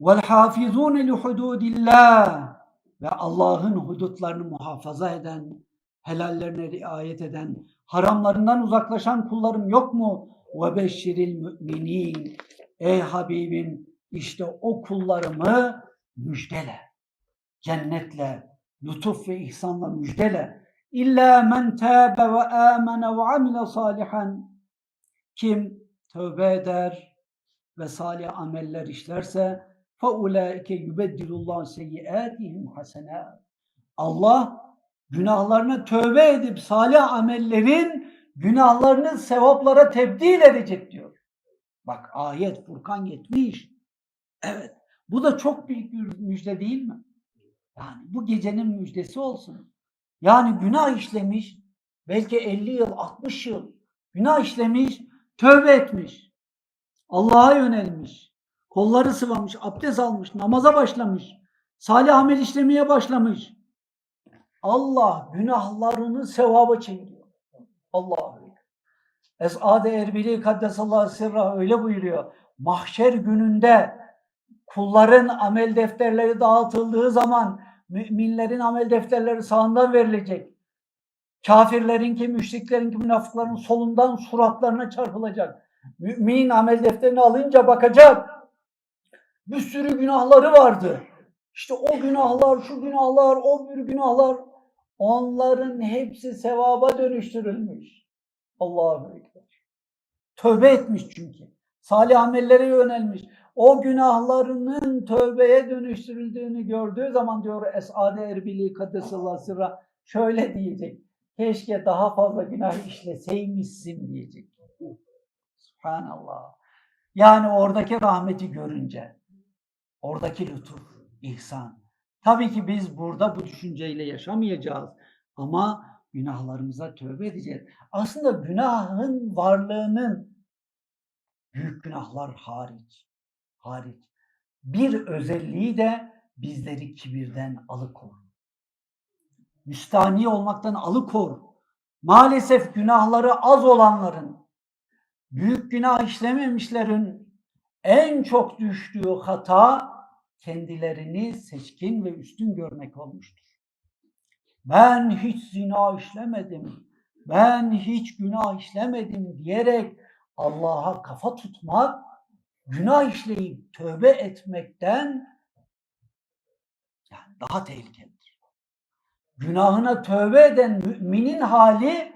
vel hafizun li hududillah ve Allah'ın hudutlarını muhafaza eden, helallerine riayet eden, haramlarından uzaklaşan kullarım yok mu? Ve beşşiril müminin. Ey Habibim işte o kullarımı müjdele. Cennetle, lütuf ve ihsanla müjdele. İlla men tâbe ve âmene ve amile salihan. Kim tövbe eder ve salih ameller işlerse فَاُولَٰئِكَ يُبَدِّلُ اللّٰهُ سَيِّئَاتِهِمْ حَسَنَاتٍ Allah günahlarına tövbe edip salih amellerin günahlarını sevaplara tebdil edecek diyor. Bak ayet Furkan 70. Evet. Bu da çok büyük bir müjde değil mi? Yani bu gecenin müjdesi olsun. Yani günah işlemiş, belki 50 yıl, 60 yıl günah işlemiş, tövbe etmiş. Allah'a yönelmiş. Kolları sıvamış, abdest almış, namaza başlamış. Salih amel işlemeye başlamış. Allah günahlarını sevaba çeviriyor. Allah. Esad-ı Erbili Kaddesallahu sirra öyle buyuruyor. Mahşer gününde kulların amel defterleri dağıtıldığı zaman müminlerin amel defterleri sağından verilecek. Kafirlerinki, müşriklerinki, münafıkların solundan suratlarına çarpılacak. Mümin amel defterini alınca bakacak. Bir sürü günahları vardı. İşte o günahlar, şu günahlar, o bir günahlar onların hepsi sevaba dönüştürülmüş. Allah'a Ekber. Tövbe etmiş çünkü. Salih amellere yönelmiş. O günahlarının tövbeye dönüştürüldüğünü gördüğü zaman diyor Esad-ı Erbili Kaddesallahu sırra şöyle diyecek. Keşke daha fazla günah işleseymişsin diyecek. Subhanallah. Yani oradaki rahmeti görünce, oradaki lütuf, ihsan. Tabii ki biz burada bu düşünceyle yaşamayacağız ama günahlarımıza tövbe edeceğiz. Aslında günahın varlığının büyük günahlar hariç, hariç bir özelliği de bizleri kibirden alıkor. Müstani olmaktan alıkor. Maalesef günahları az olanların, büyük günah işlememişlerin en çok düştüğü hata kendilerini seçkin ve üstün görmek olmuştur. Ben hiç zina işlemedim, ben hiç günah işlemedim diyerek Allah'a kafa tutmak, günah işleyip tövbe etmekten yani daha tehlikelidir. Günahına tövbe eden müminin hali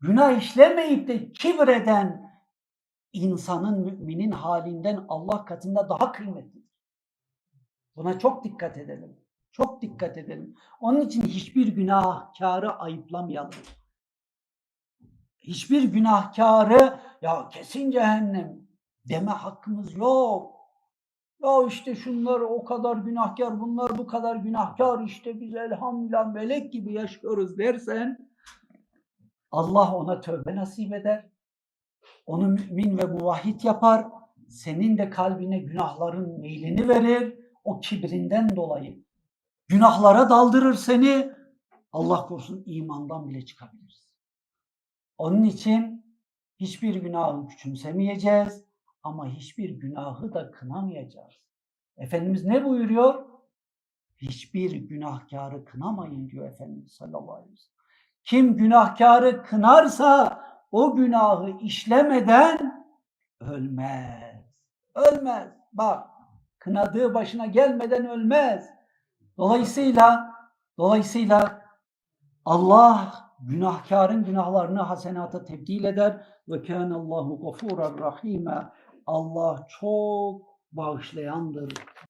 günah işlemeyip de kibreden insanın müminin halinden Allah katında daha kıymetlidir. Buna çok dikkat edelim. Çok dikkat edelim. Onun için hiçbir günahkarı ayıplamayalım. Hiçbir günahkarı ya kesin cehennem deme hakkımız yok. Ya işte şunlar o kadar günahkar, bunlar bu kadar günahkar işte biz elhamdülillah melek gibi yaşıyoruz dersen Allah ona tövbe nasip eder. Onu mümin ve muvahhid yapar. Senin de kalbine günahların meylini verir. O kibrinden dolayı. Günahlara daldırır seni. Allah korusun imandan bile çıkabiliriz. Onun için hiçbir günahı küçümsemeyeceğiz ama hiçbir günahı da kınamayacağız. Efendimiz ne buyuruyor? Hiçbir günahkarı kınamayın diyor Efendimiz sallallahu aleyhi ve sellem. Kim günahkarı kınarsa o günahı işlemeden ölmez. Ölmez. Bak kınadığı başına gelmeden ölmez. Dolayısıyla dolayısıyla Allah günahkarın günahlarını hasenata tebdil eder ve kânallahu gafûran rahîme. Allah çok bağışlayandır,